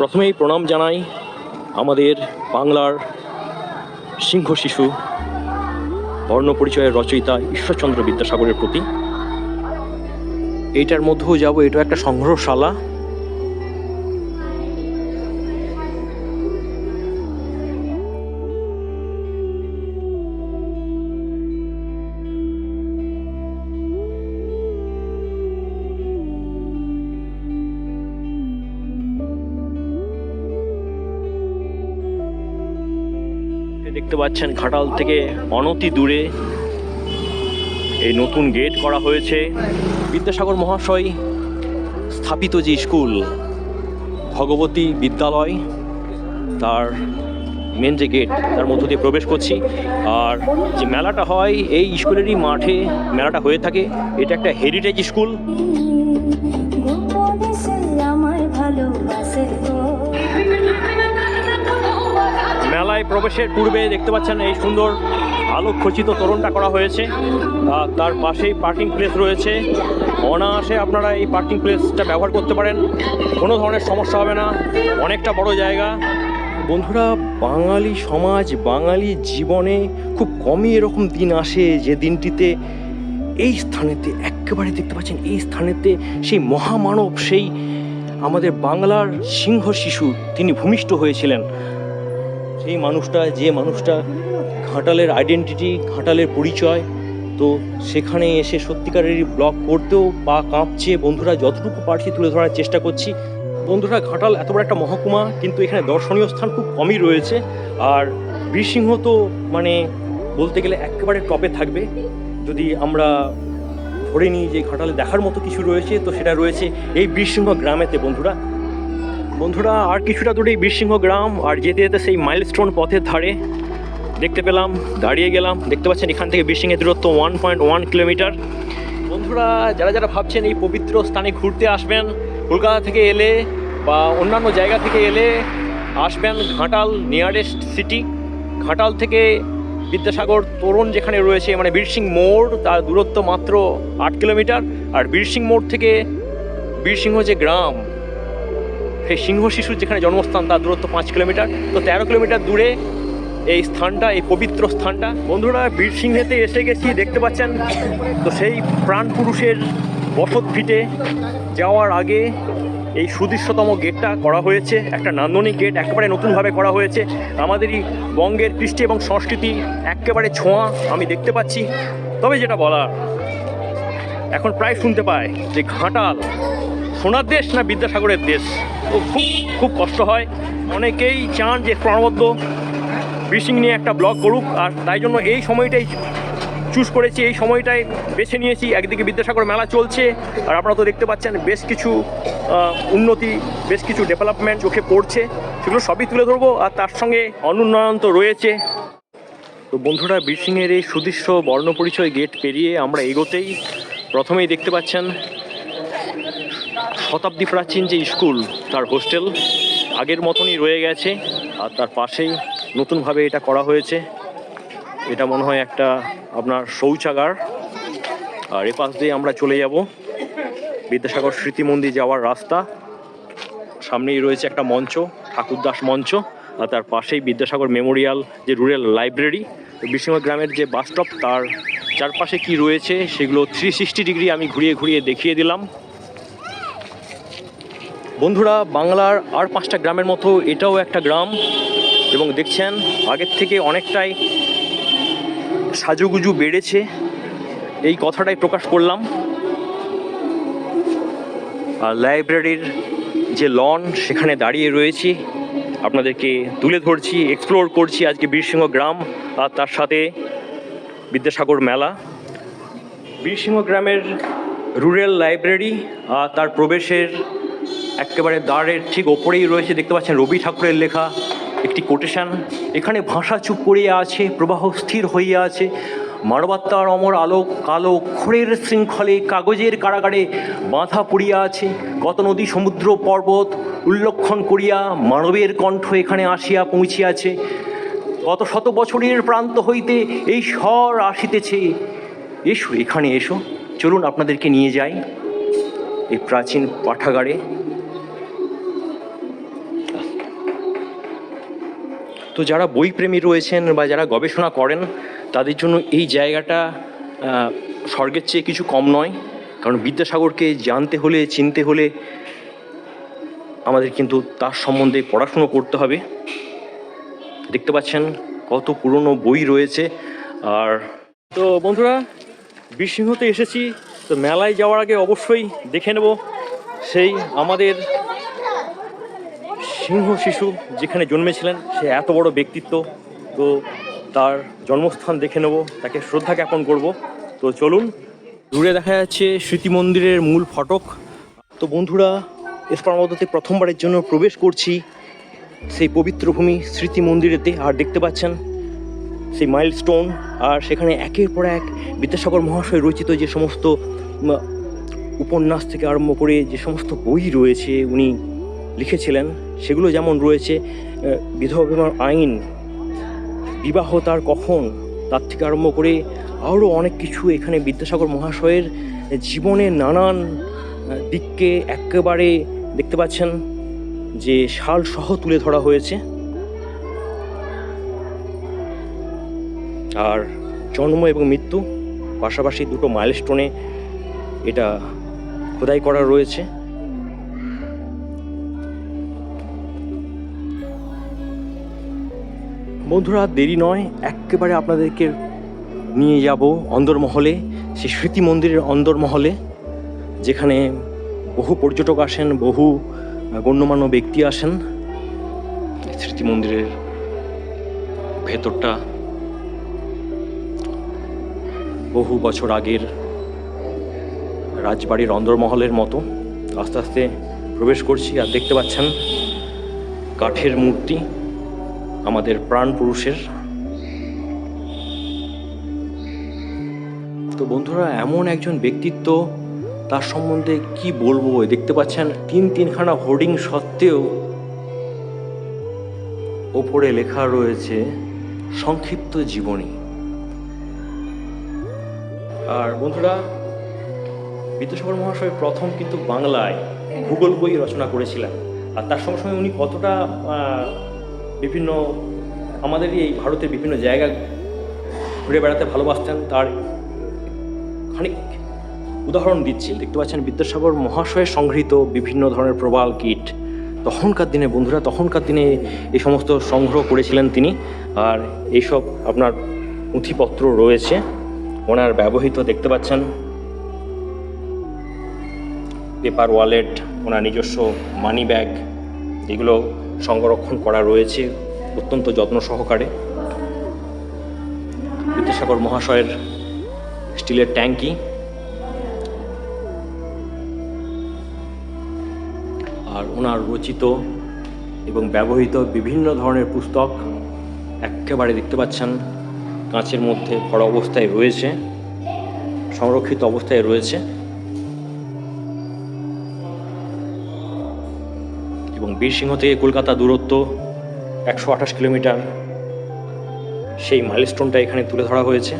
প্রথমেই প্রণাম জানাই আমাদের বাংলার সিংহ শিশু বর্ণপরিচয়ের রচয়িতা ঈশ্বরচন্দ্র বিদ্যাসাগরের প্রতি। এটার মধ্যেও যাব এটা একটা সংগ্রহশালা। দেখতে পাচ্ছেন ঘাটাল থেকে অনতি দূরে এই নতুন গেট করা হয়েছে। বিদ্যাসাগর মহাশয় স্থাপিত যে স্কুল, ভগবতী বিদ্যালয়, তার মেন যে গেট তার মধ্য দিয়ে প্রবেশ করছি। আর যে মেলাটা হয়, এই স্কুলেরই মাঠে মেলাটা হয়ে থাকে। এটা একটা হেরিটেজ স্কুল প্রবেশের পূর্বে দেখতে পাচ্ছেন এই সুন্দর আলোকখচিত তোরণটা করা হয়েছে। তার পাশেই পার্কিং প্লেস রয়েছে। অনায়াসে আপনারা এই পার্কিং প্লেসটা ব্যবহার করতে পারেন। কোনো ধরনের সমস্যা হবে না। অনেকটা বড় জায়গা। বন্ধুরা, বাঙালি সমাজ, বাঙালি জীবনে খুব কমই এরকম দিন আসে যে দিনটিতে এই স্থানেতে, একেবারে দেখতে পাচ্ছেন এই স্থানেতে সেই মহামানব, সেই আমাদের বাংলার সিংহ শিশু, তিনি ভূমিষ্ঠ হয়েছিলেন। সেই মানুষটা, যে মানুষটা ঘাটালের আইডেন্টিটি ঘাটালের পরিচয়, তো সেখানে এসে সত্যিকারেরই ব্লগ করতেও পা কাঁপছে। বন্ধুরা, যতটুকু পারছি তুলে ধরার চেষ্টা করছি। বন্ধুরা, ঘাটাল এত বড় একটা মহকুমা, কিন্তু এখানে দর্শনীয় স্থান খুব কমই রয়েছে। আর বীরসিংহ তো মানে বলতে গেলে একেবারে টপে থাকবে। যদি আমরা ধরে নিই যে ঘাটালে দেখার মতো কিছু রয়েছে, তো সেটা রয়েছে এই বীরসিংহ গ্রামেতে, বন্ধুরা। বন্ধুরা, আর কিছুটা দূরেই বীরসিংহ গ্রাম, আর যেতে যেতে সেই মাইলস্টোন পথের ধারে দেখতে পেলাম, দাঁড়িয়ে গেলাম। দেখতে পাচ্ছেন এখান থেকে বীরসিংহের দূরত্ব ওয়ান পয়েন্ট ওয়ান কিলোমিটার বন্ধুরা, যারা যারা ভাবছেন এই পবিত্র স্থানে ঘুরতে আসবেন, কলকাতা থেকে এলে বা অন্যান্য জায়গা থেকে এলে আসবেন ঘাটাল নিয়ারেস্ট সিটি ঘাটাল থেকে বিদ্যাসাগর তোরণ যেখানে রয়েছে মানে বীরসিং মোড়, তার দূরত্ব মাত্র আট কিলোমিটার আর বীরসিং মোড় থেকে বীরসিংহ যে গ্রাম সেই সিংহ শিশুর যেখানে জন্মস্থান, তার দূরত্ব পাঁচ কিলোমিটার। তো তেরো কিলোমিটার দূরে এই স্থানটা, এই পবিত্র স্থানটা। বন্ধুরা বীরসিংহেতে এসে গেছি, দেখতে পাচ্ছেন? তো সেই প্রাণ পুরুষের বসত ফিটে যাওয়ার আগে এই সুদৃশ্যতম গেটটা করা হয়েছে। একটা নান্দনিক গেট, একেবারে নতুনভাবে করা হয়েছে। আমাদেরই বঙ্গের কৃষ্টি এবং সংস্কৃতি একেবারে ছোঁয়া, আমি দেখতে পাচ্ছি। তবে যেটা বলার, এখন প্রায় শুনতে পায় যে ঘাটাল সোনার দেশ না বিদ্যাসাগরের দেশ? তো খুব খুব কষ্ট হয়। অনেকেই চান যে প্রাণবদ্ধ ফিশিং নিয়ে একটা ব্লগ করুক, আর তাই জন্য এই সময়টাই চুজ করেছি, এই সময়টাই বেছে নিয়েছি। একদিকে বিদ্যাসাগর মেলা চলছে, আর আপনারা তো দেখতে পাচ্ছেন বেশ কিছু উন্নতি, বেশ কিছু ডেভেলপমেন্ট চোখে পড়ছে। সেগুলো সবই তুলে ধরবো, আর তার সঙ্গে অনুন্নয়ন তো রয়েছে। তো বন্ধুরা বীরসিংহের এই সুদৃশ্য বর্ণপরিচয় গেট পেরিয়ে আমরা এগোতেই প্রথমেই দেখতে পাচ্ছেন শতাব্দী প্রাচীন যে স্কুল, তার হোস্টেল আগের মতনই রয়ে গেছে, আর তার পাশেই নতুনভাবে এটা করা হয়েছে। এটা মনে হয় একটা আপনার শৌচাগার। আর এ পাশ দিয়ে আমরা চলে যাব। বিদ্যাসাগর স্মৃতি মন্দির যাওয়ার রাস্তা। সামনেই রয়েছে একটা মঞ্চ, ঠাকুরদাস মঞ্চ, আর তার পাশেই বিদ্যাসাগর মেমোরিয়াল যে রুরাল লাইব্রেরি। বিষ্ণু গ্রামের যে বাস স্টপ তার চারপাশে কি রয়েছে, সেগুলো থ্রি সিক্সটি ডিগ্রি আমি ঘুরিয়ে ঘুরিয়ে দেখিয়ে দিলাম। বন্ধুরা, বাংলার আর পাঁচটা গ্রামের মতো এটাও একটা গ্রাম। এবং দেখছেন, আগের থেকে অনেকটাই সাজুগুজু বেড়েছে। এই কথাটাই প্রকাশ করলাম। আর লাইব্রেরির যে লন, সেখানে দাঁড়িয়ে রয়েছি। আপনাদেরকে তুলে ধরছি এক্সপ্লোর করছি আজকে বীরসিংহ গ্রাম আর তার সাথে বিদ্যাসাগর মেলা। বীরসিংহ গ্রামের রুরাল লাইব্রেরি আর তার প্রবেশের একেবারে দ্বারের ঠিক ওপরেই রয়েছে, দেখতে পাচ্ছেন রবি ঠাকুরের লেখা, একটি কোটেশন এখানে ভাষা চুপ করিয়া আছে, প্রবাহ স্থির হইয়া আছে, মানবাত্মার অমর আলোক, কালো অক্ষরের শৃঙ্খলে, কাগজের কারাগারে বাঁধা পড়িয়া আছে, কত নদী, সমুদ্র, পর্বত উল্লক্ষণ করিয়া মানবের কণ্ঠ এখানে আসিয়া পৌঁছিয়াছে। কত শত বছরের প্রান্ত হইতে এই স্বর আসিতেছে। এসো, এখানে এসো। চলুন আপনাদেরকে নিয়ে যাই এই প্রাচীন পাঠাগারে। তো যারা বইপ্রেমী রয়েছেন বা যারা গবেষণা করেন, তাদের জন্য এই জায়গাটা স্বর্গের চেয়ে কিছু কম নয়। কারণ বিদ্যাসাগরকে জানতে হলে, চিনতে হলে আমাদের কিন্তু তার সম্বন্ধে পড়াশুনো করতে হবে। দেখতে পাচ্ছেন কত পুরনো বই রয়েছে। আর তো বন্ধুরা, বীরসিংহতে এসেছি, তো মেলায় যাওয়ার আগে অবশ্যই দেখে নেব। সেই আমাদের সিংহ শিশু যেখানে জন্মেছিলেন, সে এত বড় ব্যক্তিত্ব, তো তার জন্মস্থান দেখে নেব, তাকে শ্রদ্ধা জ্ঞাপন করব। তো চলুন, দূরে দেখা যাচ্ছে স্মৃতি মন্দিরের মূল ফটক। তো বন্ধুরা, এসপার প্রথমবারের জন্য প্রবেশ করছি। সেই পবিত্র ভূমি স্মৃতি মন্দিরেতে আর দেখতে পাচ্ছেন সেই মাইলস্টোন আর সেখানে একের পর এক বিদ্যাসাগর মহাশয় রচিত যে সমস্ত উপন্যাস থেকে আরম্ভ করে যে সমস্ত বই রয়েছে, উনি লিখেছিলেন। সেগুলো যেমন রয়েছে বিধবা বিবাহ আইন বিবাহ তার কখন, তার থেকে আরম্ভ করে আরও অনেক কিছু এখানে বিদ্যাসাগর মহাশয়ের জীবনের নানান দিককে একেবারে দেখতে পাচ্ছেন যে শাল সহ তুলে ধরা হয়েছে। আর জন্ম এবং মৃত্যু পাশাপাশি দুটো মাইলস্টোনে এটা খোদাই করা রয়েছে। বন্ধুরা, দেরি নয়। একেবারে আপনাদেরকে নিয়ে যাব অন্দরমহলে, সেই স্মৃতি মন্দিরের অন্দরমহলে, যেখানে বহু পর্যটক আসেন, বহু গণ্যমান্য ব্যক্তি আসেন। স্মৃতি মন্দিরের ভেতরটা বহু বছর আগের রাজবাড়ির অন্দরমহলের মতো। আস্তে আস্তে প্রবেশ করছি, আর দেখতে পাচ্ছেন কাঠের মূর্তি। আমাদের প্রাণ পুরুষের। তো বন্ধুরা, এমন একজন ব্যক্তিত্ব, তার সম্বন্ধে কি বলব? দেখতে পাচ্ছেন, তিন তিনখানা হোর্ডিং সত্ত্বেও ওপরে লেখা রয়েছে, সংক্ষিপ্ত জীবনী। আর বন্ধুরা, বিদ্যাসাগর মহাশয় প্রথম কিন্তু বাংলায় ভূগোল বই রচনা করেছিলেন। আর তার সঙ্গে সঙ্গে উনি কতটা বিভিন্ন, আমাদেরই এই ভারতের বিভিন্ন জায়গা ঘুরে বেড়াতে ভালোবাসতেন। তার খানিক উদাহরণ দিচ্ছি। দেখতে পাচ্ছেন বিদ্যাসাগর মহাশয়ের সংগৃহীত বিভিন্ন ধরনের প্রবাল কীট। তখনকার দিনে বন্ধুরা, তখনকার দিনে এই সমস্ত সংগ্রহ করেছিলেন তিনি। আর এইসব আপনার নথিপত্র রয়েছে। ওনার ব্যবহৃত দেখতে পাচ্ছেন পেপার ওয়ালেট, ওনার নিজস্ব মানি ব্যাগ এগুলো সংরক্ষণ করা রয়েছে অত্যন্ত যত্ন সহকারে। বিদ্যাসাগর মহাশয়ের স্টিলের ট্যাঙ্কি। আর ওনার রচিত এবং ব্যবহৃত বিভিন্ন ধরনের পুস্তক একেবারে দেখতে পাচ্ছেন, কাঁচের মধ্যে ভরা অবস্থায় রয়েছে, সংরক্ষিত অবস্থায় রয়েছে। বীরসিংহ থেকে কলকাতা দূরত্ব একশো আঠাশ কিলোমিটার সেই মাইলস্টোনটা এখানে তুলে ধরা হয়েছে।